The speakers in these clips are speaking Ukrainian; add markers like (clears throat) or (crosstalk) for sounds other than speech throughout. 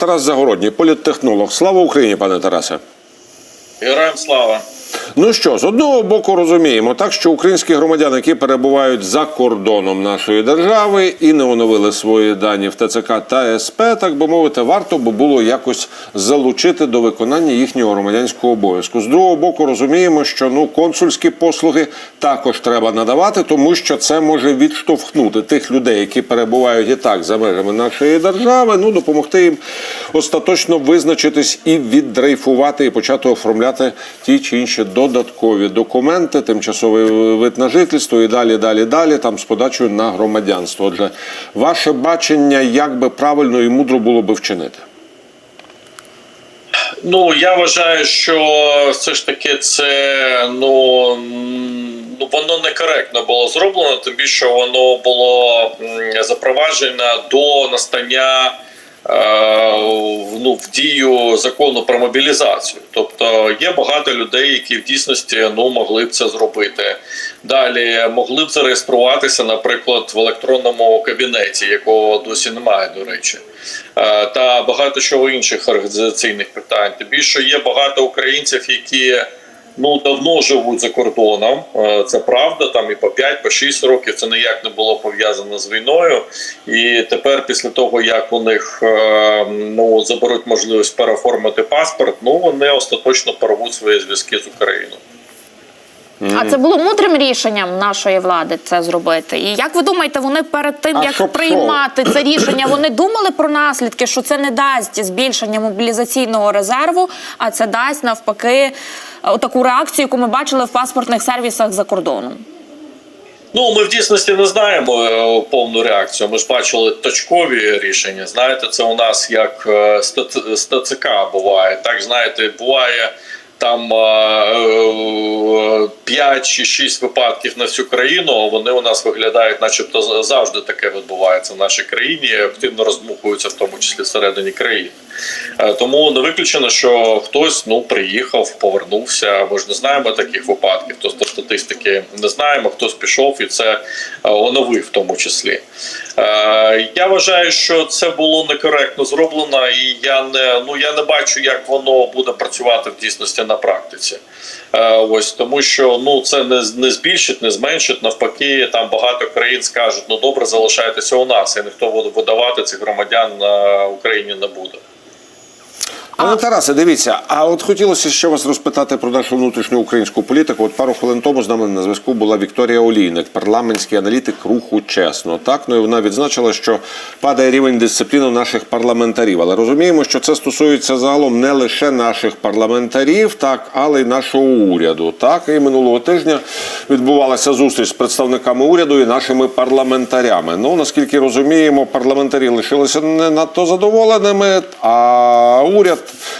Тарас Загородній, політтехнолог. Слава Україні, пане Тарасе. Героям слава. Ну що, з одного боку розуміємо, так що українські громадяни, які перебувають за кордоном нашої держави і не оновили свої дані в ТЦК та СП, так би мовити, варто би було якось залучити до виконання їхнього громадянського обов'язку. З другого боку, розуміємо, що ну консульські послуги також треба надавати, тому що це може відштовхнути тих людей, які перебувають і так за межами нашої держави. Ну допомогти їм остаточно визначитись і віддрейфувати і почати оформляти ті чи інші додаткові документи, тимчасовий вид на жительство і далі, далі, далі, там з подачею на громадянство. Отже, ваше бачення, як би правильно і мудро було би вчинити? Ну я вважаю, що все ж таки це ну воно некоректно було зроблено, тим більше воно було запроваджено до настання. Е, Ну, в дію закону про мобілізацію, тобто є багато людей, які в дійсності ну могли б це зробити. Далі могли б зареєструватися, наприклад, в електронному кабінеті, якого досі немає, до речі, Е, та багато чого інших організаційних питань. Тим більше є багато українців, які ну давно живуть за кордоном. Е, Це правда, там і по 5, по 6 років це ніяк не було пов'язано з війною. І тепер, після того як у них е, ну заберуть можливість переоформити паспорт, ну вони остаточно порвуть свої зв'язки з Україною. А це було мудрим рішенням нашої влади це зробити. І як ви думаєте, вони перед тим А як щоб приймати це рішення, вони думали про наслідки, що це не дасть збільшення мобілізаційного резерву, а це дасть навпаки таку реакцію, яку ми бачили в паспортних сервісах за кордоном. Ну, ми в дійсності не знаємо е, повну реакцію. Ми ж бачили точкові рішення. Знаєте, це у нас як е, з Т- з ТЦК буває. Так, знаєте, буває там 5 чи 6 випадків на всю країну. Вони у нас виглядають, начебто, завжди таке відбувається в нашій країні. Активно роздмухуються, в тому числі всередині країни. Е, Тому не виключено, що хтось ну приїхав, повернувся. Ми ж не знаємо таких випадків. Тобто статистики не знаємо. Хтось пішов і це е, оновив, в тому числі. Е, Я вважаю, що це було некоректно зроблено, і я не ну я не бачу, як воно буде працювати в дійсності на практиці. Е, Ось тому, що ну це не не збільшить, не зменшить. Навпаки, там багато країн скажуть: ну добре, залишайтеся у нас, і ніхто видавати цих громадян на Україні не буде. Пане Тарасе, дивіться, а от хотілося ще вас розпитати про нашу внутрішню українську політику. От пару хвилин тому з нами на зв'язку була Вікторія Олійник, парламентський аналітик руху чесно. Так, ну і вона відзначила, що падає рівень дисципліни наших парламентарів. Але розуміємо, що це стосується загалом не лише наших парламентарів, так, але й нашого уряду. Так, і минулого тижня відбувалася зустріч з представниками уряду і нашими парламентарями. Ну наскільки розуміємо, парламентарі лишилися не надто задоволеними, а уряд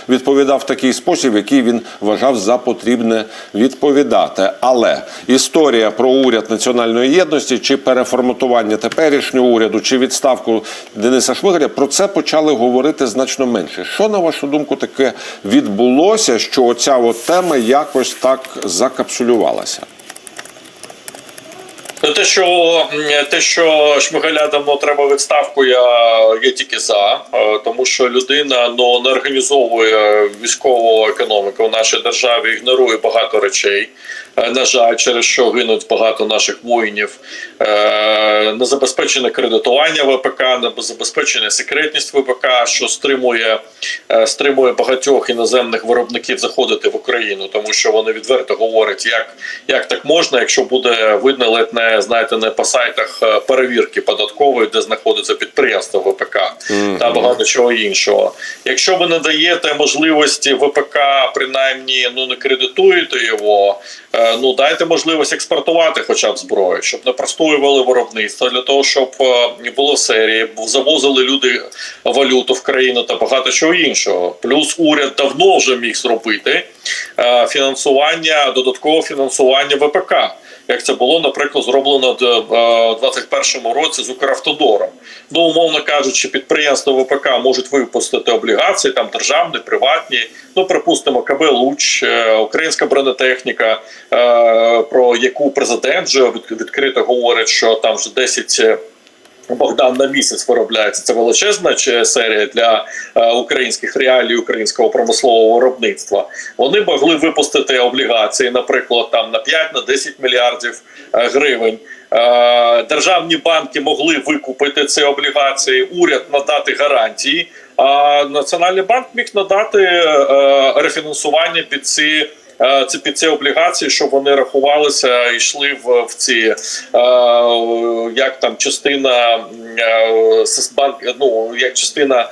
відповідав в такий спосіб, який він вважав за потрібне відповідати. Але історія про уряд національної єдності чи переформатування теперішнього уряду, чи відставку Дениса Шмигаля, про це почали говорити значно менше. Що на вашу думку таке відбулося, що оця от тема якось так закапсулювалася? Ну, те, що те, що Шмигаля давно треба відставку, я, я тільки за, е, тому що людина ну не організовує військову економіку в нашій державі, ігнорує багато речей. Е, На жаль, через що гинуть багато наших воїнів, Е, не забезпечене кредитування ВПК, не забезпечена секретність ВПК, що стримує, е, стримує багатьох іноземних виробників заходити в Україну, тому що вони відверто говорять, як, як так можна, якщо буде видно ледь не знаєте, не по сайтах перевірки податкової, де знаходиться підприємство ВПК та багато чого іншого. Якщо ви не даєте можливості ВПК, принаймні ну не кредитуєте його, ну дайте можливість експортувати, хоча б зброю, щоб не простоювали виробництво для того, щоб е, було серії, завозили люди валюту в країну та багато чого іншого. Плюс уряд давно вже міг зробити е, фінансування, додаткове фінансування ВПК. Як це було, наприклад, зроблено е, в 21-му році з Укравтодором. Ну, умовно кажучи, підприємства ВПК можуть випустити облігації, там державні, приватні. Ну, припустимо, КБ Луч, е, українська бронетехніка, е, про яку президент вже відкрито говорить, що там вже 10 Богдан на місяць виробляється. Це величезна серія для е, українських реалій, українського промислового виробництва. Вони могли випустити облігації, наприклад, там на 5 на 10 мільярдів е, гривень. Е, Державні банки могли викупити ці облігації, уряд надати гарантії. А Національний банк міг надати рефінансування під ці. Е, Це під ці облігації, щоб вони рахувалися йшли в, в ці е, як там частина е, банк, ну як частина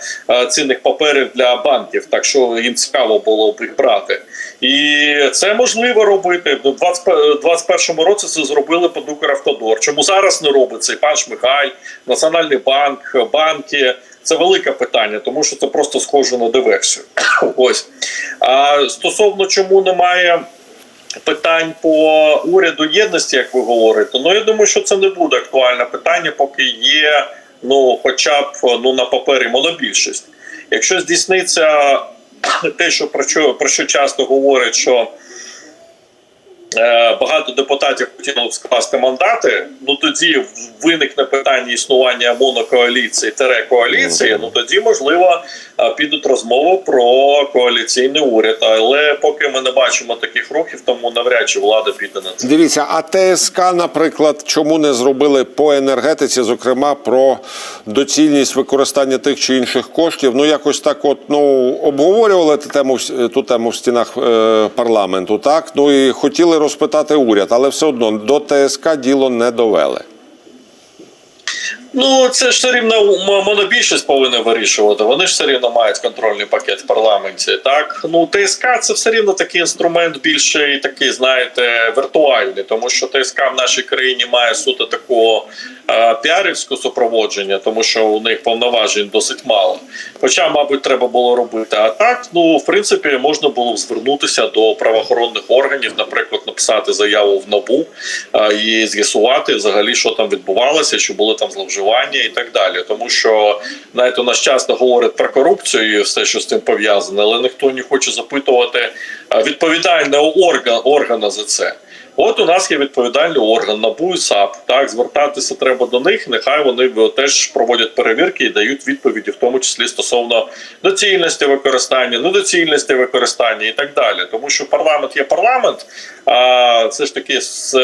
цінних паперів для банків, так що їм цікаво було б їх брати. І це можливо робити. У 2021 році це зробили під Укравтодор. Чому зараз не робить це і пан Шмигаль, Національний банк, банки? Це велике питання, тому що це просто схоже на диверсію. Ось а стосовно чому немає питань по уряду єдності, як ви говорите, ну я думаю, що це не буде актуальне питання, поки є ну, хоча б ну на папері монобільшість. Якщо здійсниться те, що про що про що часто говорять, що багато депутатів хотіли б скласти мандати, ну тоді виникне питання існування монокоаліції тере коаліції. Ну тоді можливо е, підуть розмови про коаліційний уряд. Але поки ми не бачимо таких рухів, тому навряд чи влада піде на це. Дивіться, а ТСК, наприклад, чому не зробили по енергетиці, зокрема про доцільність використання тих чи інших коштів? Ну якось так, от ну обговорювали ту тему ту тему в стінах е, парламенту, так ну і хотіли розпитати уряд, але все одно до ТСК діло не довели. Ну це ж все рівно монобільшість повинна вирішувати. Вони ж все рівно мають контрольний пакет в парламенті. Так ну ТСК це все рівно такий інструмент більше такий, знаєте, віртуальний, тому що ТСК в нашій країні має суто такого е, піарівського супроводження, тому що у них повноважень досить мало. Хоча, мабуть, треба було робити. А так, ну в принципі, можна було б звернутися до правоохоронних органів, наприклад, написати заяву в НАБУ е, і з'ясувати взагалі, що там відбувалося, чи були там зловживання і так далі. Тому що знаєте, у нас часто говорять про корупцію і все, що з цим пов'язане, але ніхто не хоче запитувати відповідального орган, органа за це. От у нас є відповідальний орган НАБУ і САП. Так звертатися треба до них. Нехай вони теж проводять перевірки і дають відповіді, в тому числі стосовно доцільності використання, недоцільності використання і так далі. Тому що парламент є парламент, а це ж таки з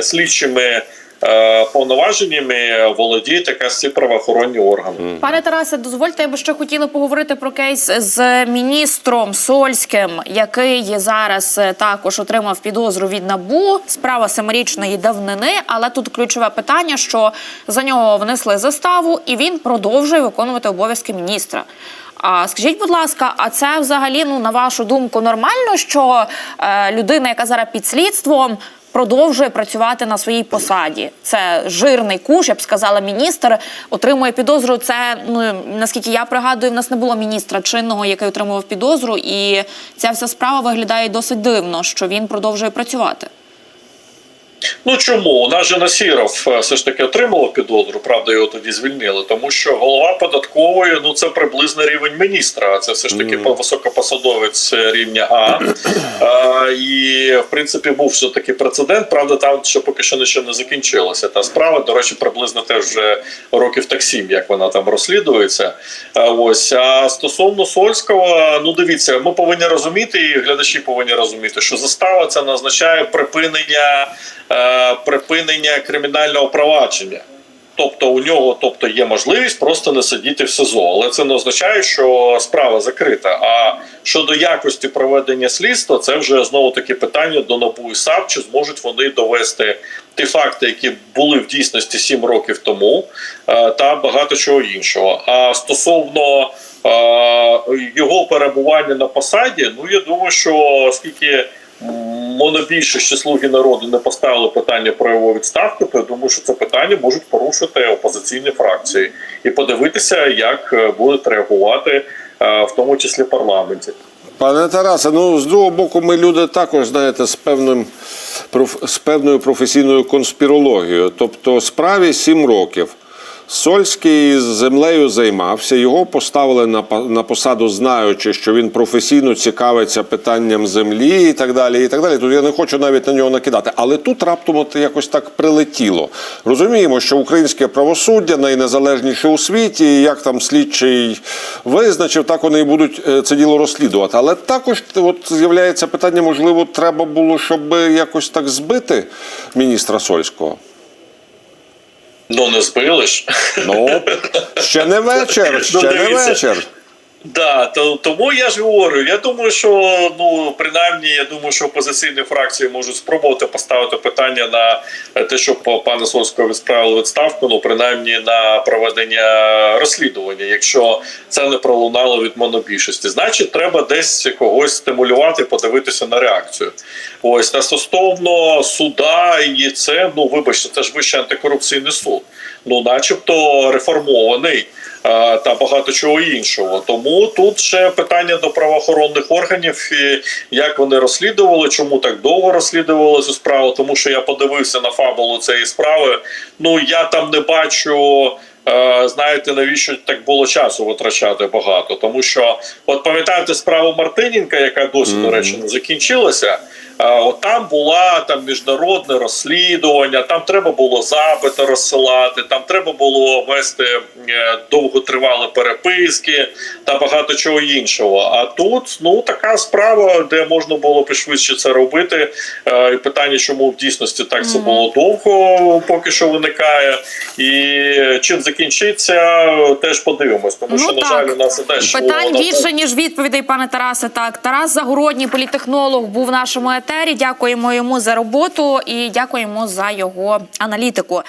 слідчими. Е, Повноваженнями володіють якраз ці правоохоронні органи. Пане Тарасе, дозвольте, я би ще хотіла поговорити про кейс з міністром Сольським, який зараз е, також отримав підозру від набу. Справа семирічної давнини, але тут ключове питання, що за нього внесли заставу, і він продовжує виконувати обов'язки міністра. А скажіть, будь ласка, а це взагалі, ну на вашу думку, нормально, що е, людина, яка зараз під слідством, продовжує працювати на своїй посаді. Це жирний куш, я б сказала, міністр отримує підозру. Це ну наскільки я пригадую, в нас не було міністра чинного, який отримував підозру, і ця вся справа виглядає досить дивно, що він продовжує працювати. Ну чому у нас же Насіров е, все ж таки отримував підозру, правда, його тоді звільнили, тому що голова податкової ну це приблизно рівень міністра. а Це все ж таки mm. високопосадовець рівня А. (clears throat) а. І в принципі був все таки прецедент. Правда, там ще поки що нічого не закінчилося. Та справа, до речі, приблизно теж вже років так сім, як вона там розслідується. А, ось а стосовно Сольського, ну дивіться, ми повинні розуміти, і глядачі повинні розуміти, що застава це не означає припинення. Е, припинення кримінального провадження. Тобто у нього тобто, є можливість просто не сидіти в СИЗО, але це не означає, що справа закрита. А щодо якості проведення слідства, це вже знову таки питання до НАБУ і САП, чи зможуть вони довести ті факти, які були в дійсності 7 років тому, е, та багато чого іншого. А стосовно е, його перебування на посаді, ну я думаю, що оскільки монобільшість слуги народу не поставили питання про його відставку, то я думаю, що це питання можуть порушити опозиційні фракції і подивитися, як е, будуть реагувати, е, в тому числі парламенті. Пане Тарасе, ну з другого боку, ми люди також знаєте з певним з певною професійною конспірологією. Тобто, справі 7 років. Сольський землею займався, його поставили на посаду, знаючи, що він професійно цікавиться питанням землі і так далі. І так далі. Тут я не хочу навіть на нього накидати. Але тут раптом от якось так прилетіло. Розуміємо, що українське правосуддя найнезалежніше у світі, і як там слідчий визначив, так вони і будуть е, це діло розслідувати. Але також от з'являється питання, можливо, треба було, щоб якось так збити міністра Сольського. Ну не збили ж. Ну, ще не вечір, ще не вечір. Да, то тому я ж говорю. Я думаю, що ну принаймні, я думаю, що опозиційні фракції можуть спробувати поставити питання на е, те, щоб пана Сольського відправили відставку. Ну принаймні на проведення розслідування. Якщо це не пролунало від монобільшості, значить треба десь когось стимулювати, подивитися на реакцію. Ось та стосовно суда і це, ну вибачте, це ж вищий антикорупційний суд. Ну, начебто реформований та багато чого іншого. Тому тут ще питання до правоохоронних органів, і як вони розслідували, чому так довго розслідували цю справу. Тому що я подивився на фабулу цієї справи. Ну я там не бачу. Знаєте, навіщо так було часу витрачати багато? Тому що, от пам'ятаєте справу Мартиненка, яка досі, до речі, не закінчилася. От там була там міжнародне розслідування, там треба було запити розсилати, там треба було вести е, довготривалі переписки та багато чого іншого. А тут ну така справа, де можна було б швидше це робити. Е, І питання, чому в дійсності так це було довго, поки що виникає. І чим закінчиться, теж подивимось. Тому що, на жаль, у нас що Питань більше ніж відповідей, пане Тарасе. Так, Тарас Загородній, політехнолог, був в нашому етері. Дякуємо йому за роботу і дякуємо за його аналітику.